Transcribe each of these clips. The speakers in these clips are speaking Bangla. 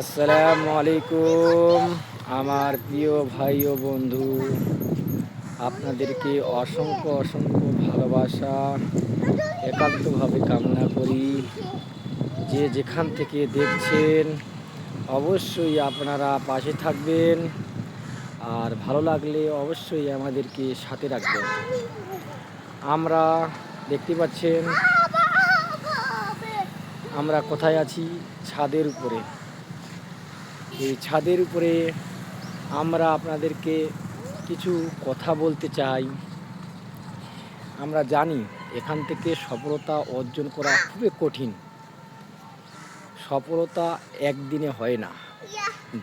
আসসালামু আলাইকুম, আমার প্রিয় ভাই ও বন্ধু। আপনাদেরকে অসংখ্য অসংখ্য ভালোবাসা, একান্তভাবে কামনা করি। যে যেখান থেকে দেখছেন, অবশ্যই আপনারা পাশে থাকবেন। আর ভালো লাগলে অবশ্যই আমাদেরকে সাথে রাখবেন। আমরা দেখতে পাচ্ছেন, আমরা কোথায় আছি? ছাদের উপরে। এই ছাদের উপরে আমরা আপনাদেরকে কিছু কথা বলতে চাই। আমরা জানি এখান থেকে সফলতা অর্জন করা খুবই কঠিন। সফলতা একদিনে হয় না।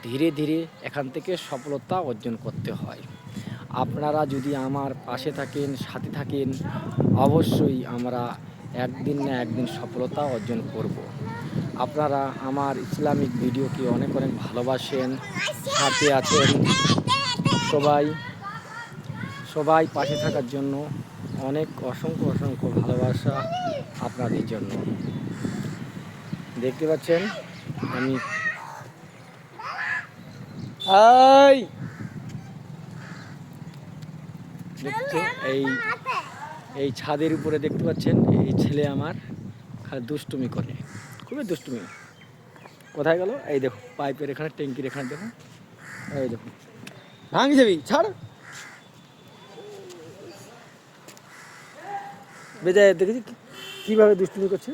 ধীরে ধীরে এখান থেকে সফলতা অর্জন করতে হয়। আপনারা যদি আমার পাশে থাকেন, সাথে থাকেন, অবশ্যই আমরা একদিন না একদিন সফলতা অর্জন করব। আপনারা আমার ইসলামিক ভিডিওকে অনেক অনেক ভালোবাসেন, সাথে আছেন। সবাই সবাই পাশে থাকার জন্য অনেক অসংখ্য অসংখ্য ভালোবাসা আপনাদের জন্য। দেখতে পাচ্ছেন? আমি এই! এই ছাদের উপরে দেখতে পাচ্ছেন? এই ছেলে আমার দুষ্টুমি করে। খুবই দুষ্টুমি। কোথায় গেল? এই দেখো, পাইপের এখানে, ট্যাঙ্কির এখানে, দেখো। এই দেখো। ভাঙি যাবি, ছাড়। বেজায় দেখেছি কীভাবে দুষ্টুমি করছে?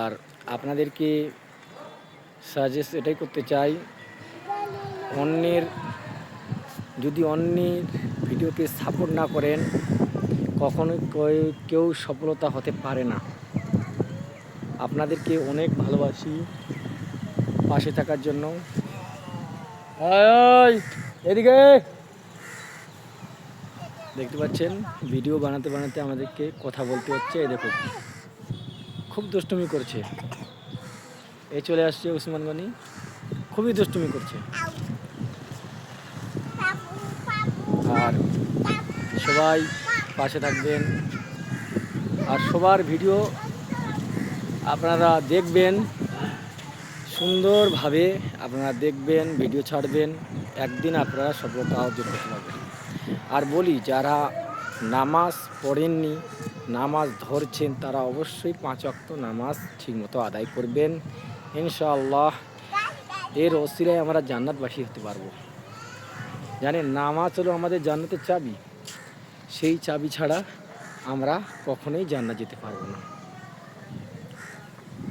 আর আপনাদেরকে সাজেস্ট এটাই করতে চাই, অন্যের যদি অন্যের ভিডিওকে সাপোর্ট না করেন কখনোই কেউ সফলতা হতে পারে না। আপনাদেরকে অনেক ভালোবাসি পাশে থাকার জন্য। এদিকে। দেখতে পাচ্ছেন ভিডিও বানাতে বানাতে আমাদেরকে কথা বলতে হচ্ছে এই দেখো খুব দুষ্টুমি করছে। এই চলে আসছে উসমান গনি। খুবই দুষ্টুমি করছে। আর সবাই পাশে থাকবেন। আর সবার ভিডিও আপনারা দেখবেন, সুন্দরভাবে আপনারা দেখবেন, ভিডিও ছাড়বেন, একদিন আপনারা সফলতা অর্জন করতে পারবেন। আর বলি, যারা নামাজ পড়েননি, নামাজ ধরছেন, তারা অবশ্যই পাঁচ অক্ত নামাজ ঠিকমতো আদায় করবেন। ইনশাআল্লাহ, এর অসিলায় আমরা জান্নাতবাসী হতে পারব। জানেন, নামাজ হলো আমাদের জান্নাতের চাবি। সেই চাবি ছাড়া আমরা কখনোই জান্নাত যেতে পারব না।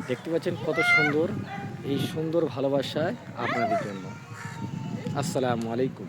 দেখতে পাচ্ছেন কত সুন্দর, এই সুন্দর ভালোবাসায় আপনাদের জন্য। আসসালামু আলাইকুম।